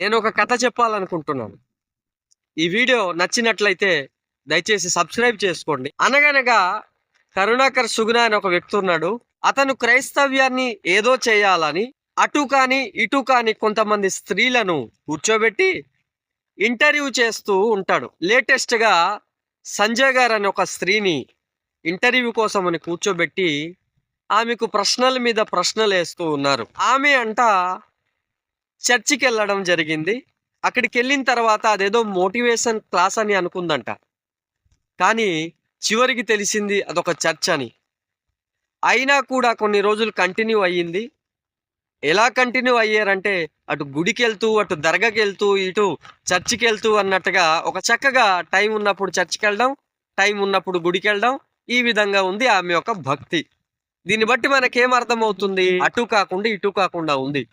నేను ఒక కథ చెప్పాలనుకుంటున్నాను. ఈ వీడియో నచ్చినట్లయితే దయచేసి సబ్స్క్రైబ్ చేసుకోండి. అనగనగా కరుణాకర్ సుగుణ అని ఒక వ్యక్తి ఉన్నాడు. అతను క్రైస్తవ్యాన్ని ఏదో చేయాలని అటు కాని ఇటు కాని కొంతమంది స్త్రీలను కూర్చోబెట్టి ఇంటర్వ్యూ చేస్తూ ఉంటాడు. లేటెస్ట్గా సంజయ్ గారు అనే ఒక స్త్రీని ఇంటర్వ్యూ కోసమని కూర్చోబెట్టి ఆమెకు ప్రశ్నల మీద ప్రశ్నలు వేస్తూ ఉన్నారు. ఆమె అంట చర్చికి వెళ్ళడం జరిగింది. అక్కడికి వెళ్ళిన తర్వాత అదేదో మోటివేషన్ క్లాస్ అని అనుకుందంట. కానీ చివరికి తెలిసింది అదొక చర్చ్ అని. అయినా కూడా కొన్ని రోజులు కంటిన్యూ అయ్యింది. ఎలా కంటిన్యూ అయ్యారంటే అటు గుడికి వెళ్తూ అటు దర్గాకి వెళ్తూ ఇటు చర్చికి వెళ్తూ అన్నట్టుగా ఒక చక్కగా టైం ఉన్నప్పుడు చర్చికి వెళ్ళడం టైం ఉన్నప్పుడు గుడికి వెళ్ళడం ఈ విధంగా ఉంది ఆమె యొక్క భక్తి. దీన్ని బట్టి మనకేం అర్థమవుతుంది? అటు కాకుండా ఇటు కాకుండా ఉంది.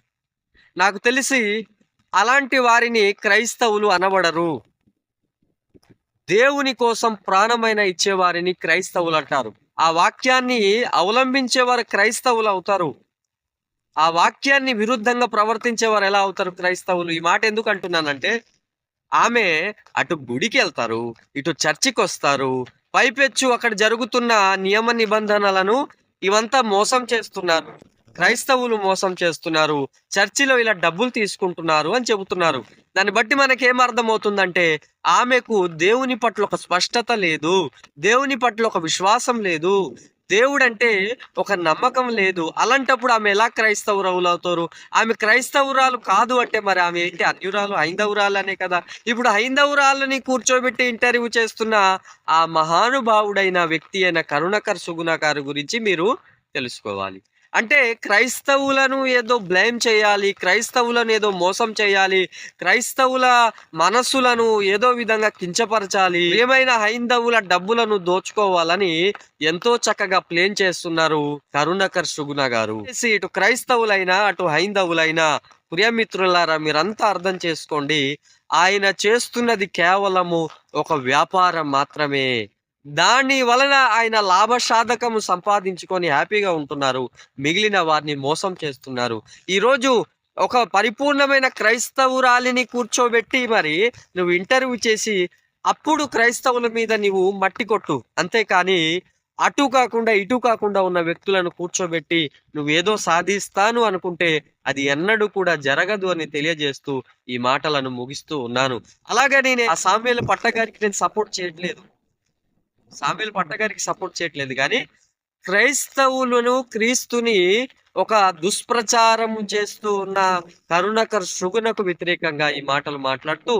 నాకు తెలిసి అలాంటి వారిని క్రైస్తవులు అనబడరు. దేవుని కోసం ప్రాణమైన ఇచ్చేవారిని క్రైస్తవులు అంటారు. ఆ వాక్యాన్ని అవలంబించేవారు క్రైస్తవులు అవుతారు. ఆ వాక్యాన్ని విరుద్ధంగా ప్రవర్తించేవారు ఎలా అవుతారు క్రైస్తవులు? ఈ మాట ఎందుకు అంటున్నానంటే ఆమె అటు గుడికి వెళ్తారు ఇటు చర్చికి వస్తారు పైపెచ్చు అక్కడ జరుగుతున్న నియమ నిబంధనలను ఇవంతా మోసం చేస్తున్నారు. క్రైస్తవులు మోసం చేస్తున్నారు చర్చిలో ఇలా డబ్బులు తీసుకుంటున్నారు అని చెబుతున్నారు. దాన్ని బట్టి మనకేం అర్థమవుతుందంటే ఆమెకు దేవుని పట్ల ఒక స్పష్టత లేదు దేవుని పట్ల ఒక విశ్వాసం లేదు దేవుడంటే ఒక నమ్మకం లేదు. అలాంటప్పుడు ఆమె ఎలా క్రైస్తవురాలు అవుతారు ఆమె క్రైస్తవురాలు కాదు అంటే మరి ఆమె ఏంటి? అన్యురాలు హైందవురాలు అనే కదా. ఇప్పుడు హైందవురాలని కూర్చోబెట్టి ఇంటర్వ్యూ చేస్తున్న ఆ మహానుభావుడైన వ్యక్తి అయిన కరుణకర్ సుగుణ గారి గురించి మీరు తెలుసుకోవాలి. అంటే క్రైస్తవులను ఏదో బ్లేమ్ చేయాలి క్రైస్తవులను ఏదో మోసం చేయాలి క్రైస్తవుల మనస్సులను ఏదో విధంగా కించపరచాలి ఏమైనా హైందవుల డబ్బులను దోచుకోవాలని ఎంతో చక్కగా ప్లేన్ చేస్తున్నారు కరుణకర్ సుగుణ గారు. ఇటు క్రైస్తవులైనా అటు హైందవులైనా ప్రియమిత్రులారా మీరంతా అర్థం చేసుకోండి ఆయన చేస్తున్నది కేవలము ఒక వ్యాపారం మాత్రమే. దాని వలన ఆయన లాభసాధకము సంపాదించుకొని హ్యాపీగా ఉంటున్నారు. మిగిలిన వారిని మోసం చేస్తున్నారు. ఈరోజు ఒక పరిపూర్ణమైన క్రైస్తవురాలిని కూర్చోబెట్టి మరి నువ్వు ఇంటర్వ్యూ చేసి అప్పుడు క్రైస్తవుల మీద నీవు మట్టి కొట్టు. అంతేకాని అటు కాకుండా ఇటు కాకుండా ఉన్న వ్యక్తులను కూర్చోబెట్టి నువ్వేదో సాధిస్తాను అనుకుంటే అది ఎన్నడూ కూడా జరగదు అని తెలియజేస్తూ ఈ మాటలను ముగిస్తూ ఉన్నాను. అలాగే నేను ఆ సామ్యాల పట్టగారికి నేను సపోర్ట్ చేయట్లేదు. సామ్యుల పట్టగారికి సపోర్ట్ చేయట్లేదు. కానీ క్రైస్తవులను క్రీస్తుని ఒక దుష్ప్రచారం చేస్తూ ఉన్న కరుణకర్ శృగునకు వ్యతిరేకంగా ఈ మాటలు మాట్లాడుతూ